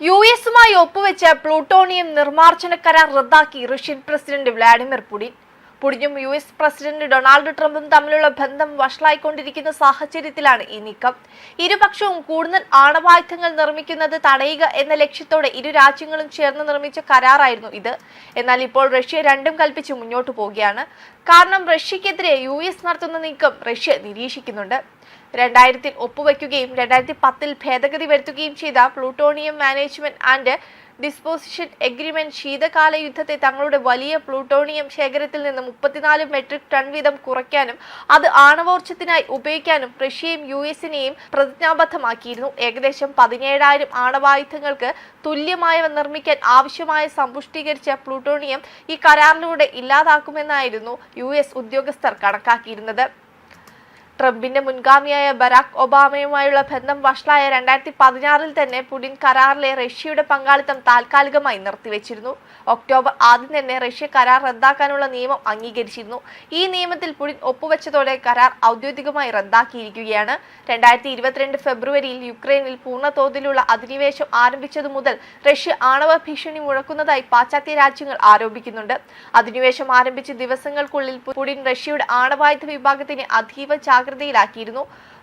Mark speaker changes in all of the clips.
Speaker 1: U എസുമായി ഒപ്പുവെച്ച plutonium നിർമ്മാർജന കരാർ റദ്ദാക്കി റഷ്യൻ പ്രസിഡന്റ് വ്ളാഡിമിർ പുടിൻ. പുടിനും യു എസ് പ്രസിഡന്റ് ഡൊണാൾഡ് ട്രംപും തമ്മിലുള്ള ബന്ധം വഷളായിക്കൊണ്ടിരിക്കുന്ന സാഹചര്യത്തിലാണ് ഈ നീക്കം. ഇരുപക്ഷവും കൂടുതൽ ആണവായുധങ്ങൾ നിർമ്മിക്കുന്നത് തടയുക എന്ന ലക്ഷ്യത്തോടെ ഇരു രാജ്യങ്ങളും ചേർന്ന് നിർമ്മിച്ച കരാറായിരുന്നു ഇത്. എന്നാൽ ഇപ്പോൾ റഷ്യ രണ്ടും കൽപ്പിച്ച് മുന്നോട്ട് പോവുകയാണ്. കാരണം റഷ്യക്കെതിരെ യു എസ് നടത്തുന്ന നീക്കം റഷ്യ നിരീക്ഷിക്കുന്നുണ്ട്. രണ്ടായിരത്തിൽ ഒപ്പുവയ്ക്കുകയും രണ്ടായിരത്തി പത്തിൽ ഭേദഗതി വരുത്തുകയും ചെയ്ത plutonium management and disposition agreement ശീതകാല യുദ്ധത്തെ തങ്ങളുടെ വലിയ പ്ലൂട്ടോണിയം ശേഖരത്തിൽ നിന്ന് മുപ്പത്തിനാല് മെട്രിക് ടൺ വീതം കുറയ്ക്കാനും അത് ആണവോർജത്തിനായി ഉപയോഗിക്കാനും റഷ്യയും യു എസിനെയും പ്രതിജ്ഞാബദ്ധമാക്കിയിരുന്നു. ഏകദേശം പതിനേഴായിരം ആണവായുധങ്ങൾക്ക് തുല്യമായവ നിർമ്മിക്കാൻ ആവശ്യമായ സമ്പുഷ്ടീകരിച്ച പ്ലൂട്ടോണിയം ഈ കരാറിലൂടെ ഇല്ലാതാക്കുമെന്നായിരുന്നു യു ഉദ്യോഗസ്ഥർ കണക്കാക്കിയിരുന്നത്. ട്രംപിന്റെ മുൻഗാമിയായ ബരാക് ഒബാമയുമായുള്ള ബന്ധം വഷളായ രണ്ടായിരത്തി പതിനാറിൽ തന്നെ പുടിൻ കരാറിലെ റഷ്യയുടെ പങ്കാളിത്തം താൽക്കാലികമായി നിർത്തിവെച്ചിരുന്നു. ഒക്ടോബർ ആദ്യം തന്നെ റഷ്യ കരാർ റദ്ദാക്കാനുള്ള നിയമം അംഗീകരിച്ചിരുന്നു. ഈ നിയമത്തിൽ പുടിൻ ഒപ്പുവെച്ചതോടെ കരാർ ഔദ്യോഗികമായി റദ്ദാക്കിയിരിക്കുകയാണ്. രണ്ടായിരത്തി ഇരുപത്തിരണ്ട് ഫെബ്രുവരിയിൽ യുക്രൈനിൽ പൂർണ തോതിലുള്ള അധിനിവേശം ആരംഭിച്ചതു മുതൽ റഷ്യ ആണവ ഭീഷണി മുഴക്കുന്നതായി പാശ്ചാത്യ രാജ്യങ്ങൾ ആരോപിക്കുന്നുണ്ട്. അധിനിവേശം ആരംഭിച്ച ദിവസങ്ങൾക്കുള്ളിൽ പുടിൻ റഷ്യയുടെ ആണവായുധ വിഭാഗത്തിന് അതീവ ജാഗ്രതയിലാക്കിയിരുന്നു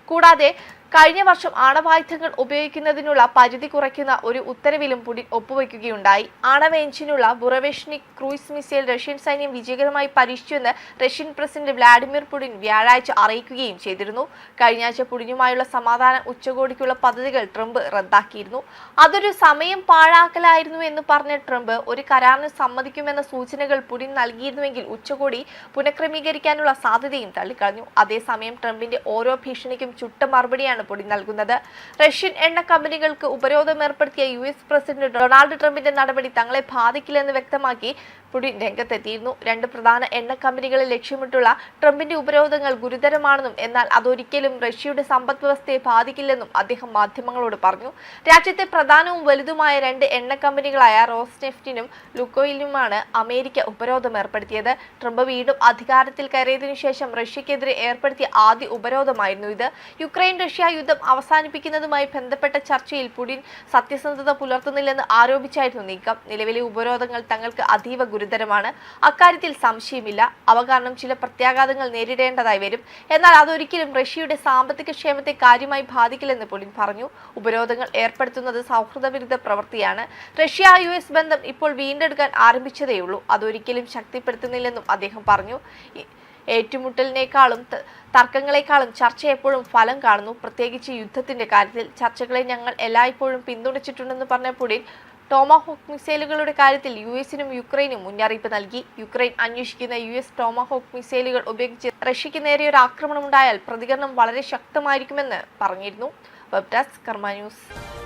Speaker 1: കൂടാതെ കഴിഞ്ഞ വർഷം ആണവായുധങ്ങൾ ഉപയോഗിക്കുന്നതിനുള്ള പരിധി കുറയ്ക്കുന്ന ഒരു ഉത്തരവിലും പുടിൻ ഒപ്പുവെക്കുകയുണ്ടായി. ആണവ എഞ്ചിനുള്ള ബുറവേഷ്നിക് ക്രൂയിസ് മിസൈൽ റഷ്യൻ സൈന്യം വിജയകരമായി പരീക്ഷിച്ചുവെന്ന് റഷ്യൻ പ്രസിഡന്റ് വ്ളാഡിമിർ പുടിൻ വ്യാഴാഴ്ച അറിയിക്കുകയും ചെയ്തിരുന്നു. കഴിഞ്ഞ ആഴ്ച പുടിനുമായുള്ള സമാധാന ഉച്ചകോടിക്കുള്ള പദ്ധതികൾ ട്രംപ് റദ്ദാക്കിയിരുന്നു. അതൊരു സമയം പാഴാക്കലായിരുന്നു എന്ന് പറഞ്ഞ ട്രംപ് ഒരു കരാറിന് സമ്മതിക്കുമെന്ന സൂചനകൾ പുടിൻ നൽകിയിരുന്നുവെങ്കിൽ ഉച്ചകോടി പുനഃക്രമീകരിക്കാനുള്ള സാധ്യതയും തള്ളിക്കളഞ്ഞു. അതേസമയം ട്രംപിന്റെ ഓരോ ഭീഷണിക്കും ചുട്ട മറുപടിയാണ് പൊടി നൽകുന്നത്. റഷ്യൻ എണ്ണ കമ്പനികൾക്ക് ഉപരോധം ഏർപ്പെടുത്തിയ യു എസ് പ്രസിഡന്റ് ഡൊണാൾഡ് ട്രംപിന്റെ നടപടി തങ്ങളെ ബാധിക്കില്ലെന്ന് വ്യക്തമാക്കി പുടിൻ രംഗത്തെത്തിയിരുന്നു. രണ്ട് പ്രധാന എണ്ണ കമ്പനികളെ ലക്ഷ്യമിട്ടുള്ള ട്രംപിന്റെ ഉപരോധങ്ങൾ ഗുരുതരമാണെന്നും എന്നാൽ അതൊരിക്കലും റഷ്യയുടെ സമ്പദ് വ്യവസ്ഥയെ ബാധിക്കില്ലെന്നും അദ്ദേഹം മാധ്യമങ്ങളോട് പറഞ്ഞു. രാജ്യത്തെ പ്രധാനവും വലുതുമായ രണ്ട് എണ്ണ കമ്പനികളായ റോസ്നെഫ്റ്റിനും ലുക്കോയിലുമാണ് അമേരിക്ക ഉപരോധം ഏർപ്പെടുത്തിയത്. ട്രംപ് വീണ്ടും അധികാരത്തിൽ കയറിയതിനു ശേഷം റഷ്യക്കെതിരെ ഏർപ്പെടുത്തിയ ആദ്യ ഉപരോധമായിരുന്നു ഇത്. യുക്രൈൻ റഷ്യ യുദ്ധം അവസാനിപ്പിക്കുന്നതുമായി ബന്ധപ്പെട്ട ചർച്ചയിൽ പുടിൻ സത്യസന്ധത പുലർത്തുന്നില്ലെന്ന് ആരോപിച്ചായിരുന്നു നീക്കം. നിലവിലെ ഉപരോധങ്ങൾ തങ്ങൾക്ക് അതീവ ഗുരുതരമാണ്. അക്കാര്യത്തിൽ സംശയമില്ല. അവ കാരണം ചില പ്രത്യാഘാതങ്ങൾ നേരിടേണ്ടതായി വരും. എന്നാൽ അതൊരിക്കലും റഷ്യയുടെ സാമ്പത്തിക ക്ഷേമത്തെ കാര്യമായി ബാധിക്കില്ലെന്ന് പുടിൻ പറഞ്ഞു. ഉപരോധങ്ങൾ ഏർപ്പെടുത്തുന്നത് സൗഹൃദവിരുദ്ധ പ്രവൃത്തിയാണ്. റഷ്യ യു എസ് ബന്ധം ഇപ്പോൾ വീണ്ടെടുക്കാൻ ആരംഭിച്ചതേയുള്ളൂ. അതൊരിക്കലും ശക്തിപ്പെടുത്തുന്നില്ലെന്നും അദ്ദേഹം പറഞ്ഞു. ഏറ്റുമുട്ടലിനേക്കാളും തർക്കങ്ങളെക്കാളും ചർച്ച എപ്പോഴും ഫലം കാണുന്നു. പ്രത്യേകിച്ച് യുദ്ധത്തിന്റെ കാര്യത്തിൽ ചർച്ചകളെ ഞങ്ങൾ എല്ലായ്പ്പോഴും പിന്തുണച്ചിട്ടുണ്ടെന്ന് പറഞ്ഞ പുടിൻ ടോമാഹോക്ക് മിസൈലുകളുടെ കാര്യത്തിൽ യു എസിനും യുക്രൈനും മുന്നറിയിപ്പ് നൽകി. യുക്രൈൻ അന്വേഷിക്കുന്ന യു എസ് ടോമാഹോക്ക് മിസൈലുകൾ ഉപയോഗിച്ച് റഷ്യയ്ക്ക് നേരെ ഒരു ആക്രമണമുണ്ടായാൽ പ്രതികരണം വളരെ ശക്തമായിരിക്കുമെന്ന് പറഞ്ഞിരുന്നു. വെബ് ഡെസ്ക് കർമ്മ ന്യൂസ്